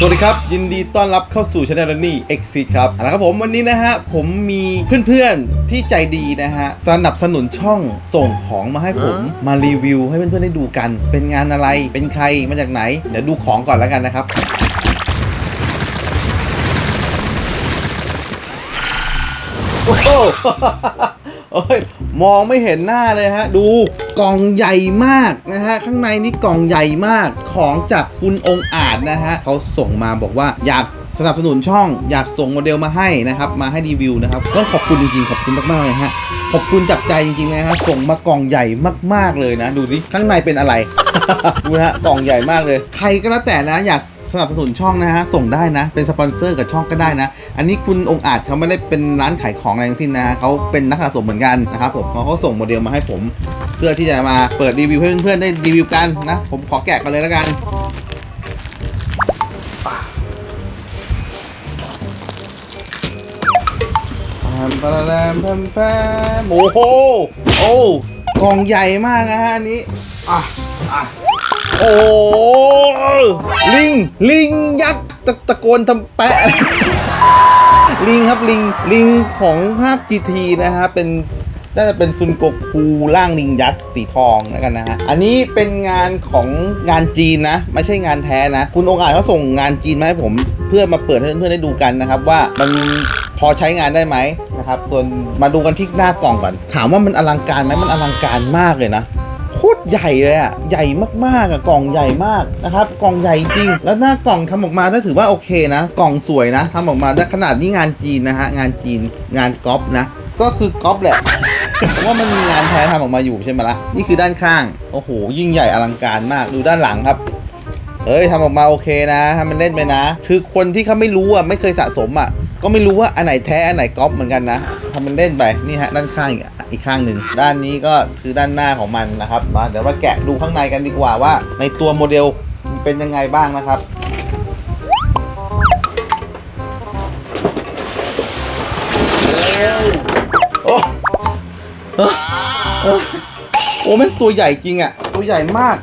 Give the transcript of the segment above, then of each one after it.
สวัสดีครับ ยินดีต้อนรับเข้าสู่ช anel นี่ X ครับเอาละครับผมวันนี้นะฮะ ผมมีเพื่อนๆที่ใจดีนะฮะ สนับสนุนช่องส่งของมาให้ผมมารีวิวให้เพื่อนๆได้ดูกัน เป็นงานอะไรเป็นใครมาจากไหน เดี๋ยวดูของก่อนแล้วกันนะครับ โอ้โหโอ้ยมองไม่เห็นหน้าเลยฮะ ดู กล่องใหญ่มากนะฮะข้างในนี่กล่องใหญ่มากของจากคุณองค์อาจนะฮะเขาส่งมาบอกว่าอยากสนับสนุนช่องอยากส่งโมเดลมาให้นะครับมาให้รีวิวนะครับต้องขอบคุณจริงๆขอบคุณมากๆเลยฮะขอบคุณจากใจจริงๆนะฮะส่งมากล่องใหญ่มากๆเลยนะ ดูสิข้างในเป็นอะไรดูนะฮะกล่องใหญ่มากเลย ใครก็แล้วแต่นะอยากสนับสนุนช่องนะฮะส่งได้นะ เป็นสปอนเซอร์กับช่องก็ได้นะ อันนี้คุณองอาจเขาไม่ได้เป็นร้านขายของอะไรทั้งสิ้นนะฮะเขาเป็นนักสะสมเหมือนกันนะครับผมเขาก็ส่งโมเดลมาให้ผม เพื่อที่จะมาเปิดรีวิวให้เพื่อนๆได้รีวิวกันนะ ผมขอแกะกันเลยแล้วกันแพมปะแรมแพมแพมโอ้โหโอ้กล่องใหญ่มากนะฮะอันนี้อะอะโอ้ลิงลิงยักษ์ตะตะโกนทำแปะลิงครับลิงลิงของภาค GT นะฮะเป็น น่าจะเป็นซุนโกคูร่างลิงยักษ์สีทองแล้วกันนะฮะ อันนี้เป็นงานของงานจีนนะ ไม่ใช่งานแท้นะ คุณองค์อาจเขาส่งงานจีนมาให้ผม เพื่อมาเปิดให้เพื่อนๆได้ดูกันนะครับ ว่ามันพอใช้งานได้ไหมนะครับ ส่วนมาดูกันที่หน้ากล่องก่อน ถามว่ามันอลังการไหมมันอลังการมากเลยนะโคตรใหญ่เลยอะใหญ่มากๆอะกล่องใหญ่มากนะครับ กล่องใหญ่จริง แล้วหน้ากล่องทำออกมาได้ถือว่าโอเคนะ กล่องสวยนะทำออกมาด้ขนาดนี้งานจีนนะฮะ งานจีน งานก๊อปนะ ก็คือก๊อปแหละ เพราะว่ามันมีงานแท้ทำออกมาอยู่ใช่ไหมล่ะนี่คือด้านข้าง โอ้โห ยิ่งใหญ่อลังการมาก ดูด้านหลังครับ เอ้ยทำออกมาโอเคนะทำมันเล่นไปนะ คือคนที่เขาไม่รู้อะ ไม่เคยสะสมอะ ก็ไม่รู้ว่าอันไหนแท้ อันไหนก๊อปเหมือนกันนะทำมันเล่นไป นี่ฮะ ด้านข้างอีกอีกข้างหนึ่ง ด้านนี้ก็คือด้านหน้าของมันนะครับ มาเดี๋ยวมาแกะดูข้างในกันดีกว่าว่า ในตัวโมเดลเป็นยังไงบ้างนะครับเอ้อเอ้อ โอ้แม่งตัวใหญ่จริงอะ ตัวใหญ่มาก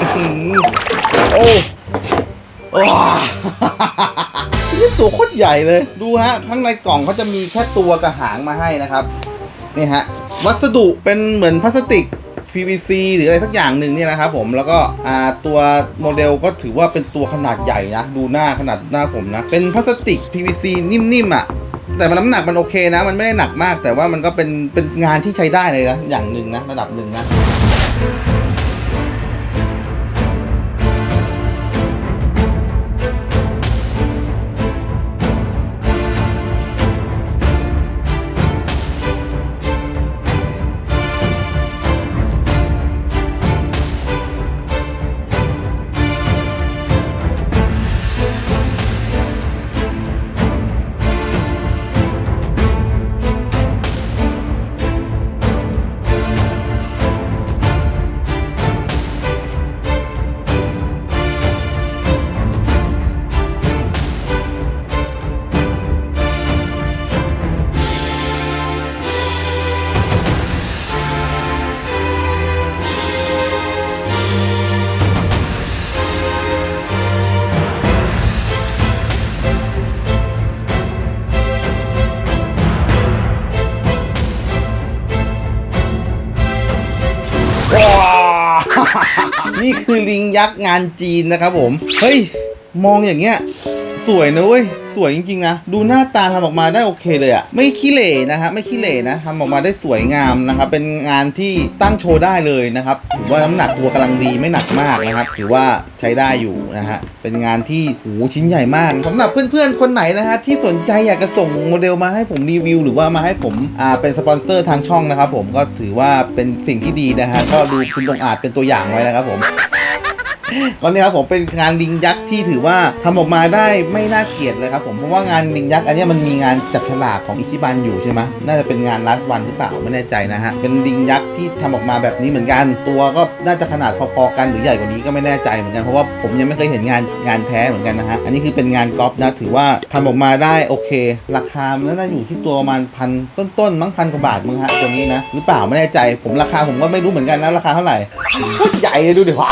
อื้อหือโอ้โอ้นี่ตัวโคตรใหญ่เลย ดูฮะ ข้างในกล่องเขาจะมีแค่ตัวกับหางมาให้นะครับ นี่ฮะ วัสดุเป็นเหมือนพลาสติก PVC หรืออะไรสักอย่างหนึ่งเนี่ยนะครับผมแล้วก็อ่าตัวโมเดลก็ถือว่าเป็นตัวขนาดใหญ่นะ ดูหน้าขนาดหน้าผมนะ เป็นพลาสติก PVC นิ่มๆอะ แต่มันน้ำหนักมันโอเคนะ มันไม่ได้หนักมาก แต่ว่ามันก็เป็นเป็นงานที่ใช้ได้เลยนะอย่างหนึ่งนะระดับหนึ่งนะ นี่คือลิงยักษ์งานจีนนะครับผม เฮ้ย มองอย่างเงี้ย สวยนะเว้ย สวยจริงๆนะ ดูหน้าตาทำออกมาได้โอเคเลยอะไม่ขี้เหร่นะฮะ ไม่ขี้เหร่นะทำออกมาได้สวยงามนะครับ เป็นงานที่ตั้งโชว์ได้เลยนะครับ ถือว่าน้ำหนักตัวกำลังดีไม่หนักมากนะครับ ถือว่าใช้ได้อยู่นะฮะ เป็นงานที่โหชิ้นใหญ่มากสำหรับเพื่อนๆ คนไหนนะฮะที่สนใจอยากจะส่งโมเดลมาให้ผมรีวิว หรือว่ามาให้ผมอ่าเป็นสปอนเซอร์ทางช่องนะครับผม ก็ถือว่าเป็นสิ่งที่ดีนะฮะ ก็ดูคุณตรงอาจเป็นตัวอย่างไว้นะครับผม วันนี้ครับผมเป็นงานลิงยักษ์ที่ถือว่าทำออกมาได้ไม่น่าเกลียดเลยครับผมเพราะว่างานลิงยักษ์อันนี้มันมีงานจับฉลากของอิชิบันอยู่ใช่ไหมน่าจะเป็นงานลัสวันหรือเปล่าไม่แน่ใจนะฮะเป็นลิงยักษ์ที่ทำออกมาแบบนี้เหมือนกัน ตัวก็น่าจะขนาดพอๆกันหรือใหญ่กว่านี้ก็ไม่แน่ใจเหมือนกันเพราะว่าผมยังไม่เคยเห็นงานงานแท้เหมือนกันนะฮะอันนี้คือเป็นงานก๊อปนะถือว่าทำออกมาได้โอเค ราคามันน่าอยู่ที่ตัวประมาณพันต้นๆมั้งพันกว่าบาทมั้งฮะตัวนี้นะหรือเปล่าไม่แน่ใจผมราคาผมก็ไม่รู้เหมือนกันนะราคาเท่าไหร่โคตรใหญ่เลยดูดิว้า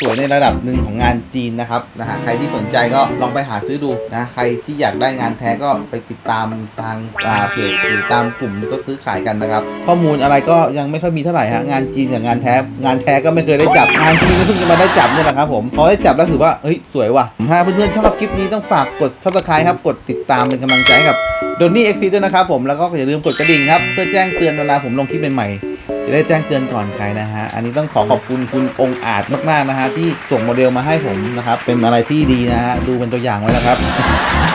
สวยในระดับหนึ่งของงานจีนนะครับนะฮะใครที่สนใจก็ลองไปหาซื้อดูนะใครที่อยากได้งานแท้ก็ไปติดตามทางาเพจหรือตามกลุ่มที่ก็ซื้อขายกันนะครับ ข้อมูลอะไรก็ยังไม่ค่อยมีเท่าไหร่ฮะงานจีนกับงานแท้ งานแท้ก็ไม่เคยได้จับงานจีนก็เพิ่งจะมาได้จับเนี่ยแหละครับผมพอได้จับแล้วถือว่าเฮ้ยสวยว่ะถ้าเพื่อนๆชอบคลิปนี้ต้องฝากกด subscribe ครับกดติดตามเป็นกำลังใจกับโดนนี่เอ็กซีด้วยนะครับผมแล้วก็อย่าลืมกดกระดิ่งครับเพื่อแจ้งเตือนเวลาผมลงคลิปใหม่ๆ จะได้แจ้งเตือนก่อนใครนะฮะ อันนี้ต้องขอขอบคุณคุณองค์อาจมากๆนะฮะที่ส่งโมเดลมาให้ผมนะครับ เป็นอะไรที่ดีนะฮะ ดูเป็นตัวอย่างไว้นะครับ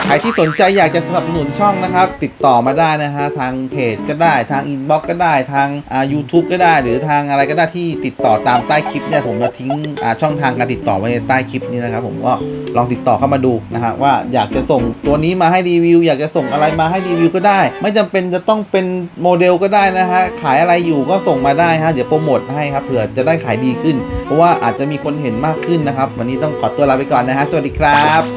ใครที่สนใจอยากจะสนับสนุนช่องนะครับ ติดต่อมาได้นะฮะ ทางเพจก็ได้ทางอินบ็อกก็ได้ทางอ่า YouTube ก็ได้ หรือทางอะไรก็ได้ที่ติดต่อตามใต้คลิปเนี่ยผมจะทิ้งอ่าช่องทางการติดต่อไว้ในใต้คลิปนี้นะครับ ผมก็ลองติดต่อเข้ามาดูนะฮะว่าอยากจะส่งตัวนี้มาให้รีวิว อยากจะส่งอะไรมาให้รีวิวก็ได้ ไม่จำเป็นจะต้องเป็นโมเดลก็ได้นะฮะขายอะไรอยู่ก็ส่งมาได้ฮะเดี๋ยวโปรโมทให้ครับเผื่อจะได้ขายดีขึ้น เพราะว่าอาจจะมีคนเห็นมากขึ้นนะครับ วันนี้ต้องขอตัวลาไปก่อนนะฮะสวัสดีครับ